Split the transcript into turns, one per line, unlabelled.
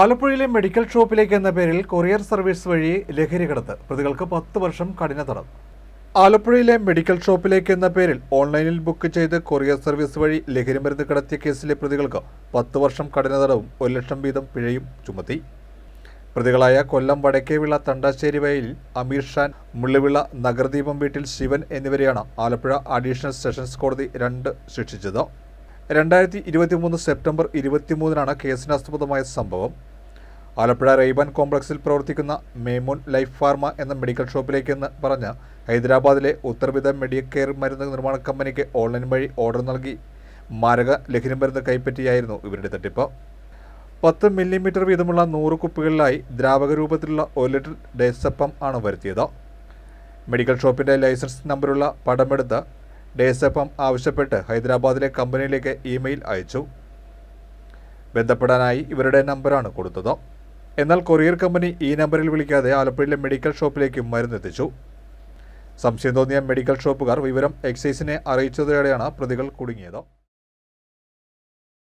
ആലപ്പുഴയിലെ മെഡിക്കൽ ഷോപ്പിലേക്ക് എന്ന പേരിൽ കൊറിയർ സർവീസ് വഴി ലഹരി കടത്ത് പ്രതികൾക്ക് പത്ത് വർഷം കഠിന തടവ്. ആലപ്പുഴയിലെ മെഡിക്കൽ ഷോപ്പിലേക്ക് എന്ന പേരിൽ ഓൺലൈനിൽ ബുക്ക് ചെയ്ത് കൊറിയർ സർവീസ് വഴി ലഹരി മരുന്ന് കടത്തിയ കേസിലെ പ്രതികൾക്ക് പത്ത് വർഷം കഠിന തടവും ഒരു ലക്ഷം വീതം പിഴയും ചുമത്തി. പ്രതികളായ കൊല്ലം വടക്കേവിള തണ്ടാശ്ശേരി വയലിൽ അമീർ ഷാൻ മുള്ളിവിള നഗർദീപം വീട്ടിൽ ശിവൻ എന്നിവരെയാണ് ആലപ്പുഴ അഡീഷണൽ സെഷൻസ് കോടതി രണ്ട് ശിക്ഷിച്ചത്. രണ്ടായിരത്തി ഇരുപത്തിമൂന്ന് സെപ്റ്റംബർ ഇരുപത്തിമൂന്നിനാണ് കേസിനാസ്പദമായ സംഭവം. ആലപ്പുഴ റെയ്ബാൻ കോംപ്ലക്സിൽ പ്രവർത്തിക്കുന്ന മേമോൻ ലൈഫ് ഫാർമ എന്ന മെഡിക്കൽ ഷോപ്പിലേക്കെന്ന് പറഞ്ഞ ഹൈദരാബാദിലെ ഉത്തർവിധ മെഡിക്കെയർ മരുന്ന് നിർമ്മാണ കമ്പനിക്ക് ഓൺലൈൻ വഴി ഓർഡർ നൽകി. മാരക ലഹരി മരുന്ന് കൈപ്പറ്റിയായിരുന്നു ഇവരുടെ തട്ടിപ്പ്. പത്ത് മില്ലിമീറ്റർ വീതമുള്ള നൂറ് കുപ്പികളിലായി ദ്രാവക രൂപത്തിലുള്ള ഒരു ലിറ്റർ ഡേസപ്പം ആണ് വരുത്തിയത്. മെഡിക്കൽ ഷോപ്പിന്റെ ലൈസൻസ് നമ്പറുള്ള പടമെടുത്ത് ഡേസപ്പം ആവശ്യപ്പെട്ട് ഹൈദരാബാദിലെ കമ്പനിയിലേക്ക് ഇമെയിൽ അയച്ചു. ബന്ധപ്പെടാനായി ഇവരുടെ നമ്പറാണ് കൊടുത്തത്. എന്നാൽ കൊറിയർ കമ്പനി ഈ നമ്പറിൽ വിളിക്കാതെ ആലപ്പുഴയിലെ മെഡിക്കൽ ഷോപ്പിലേക്ക് മരുന്നെത്തിച്ചു സംശയം തോന്നിയ മെഡിക്കൽ ഷോപ്പുകാർ വിവരം എക്സൈസിനെ അറിയിച്ചതോടെയാണ് പ്രതികൾ കുടുങ്ങിയത്.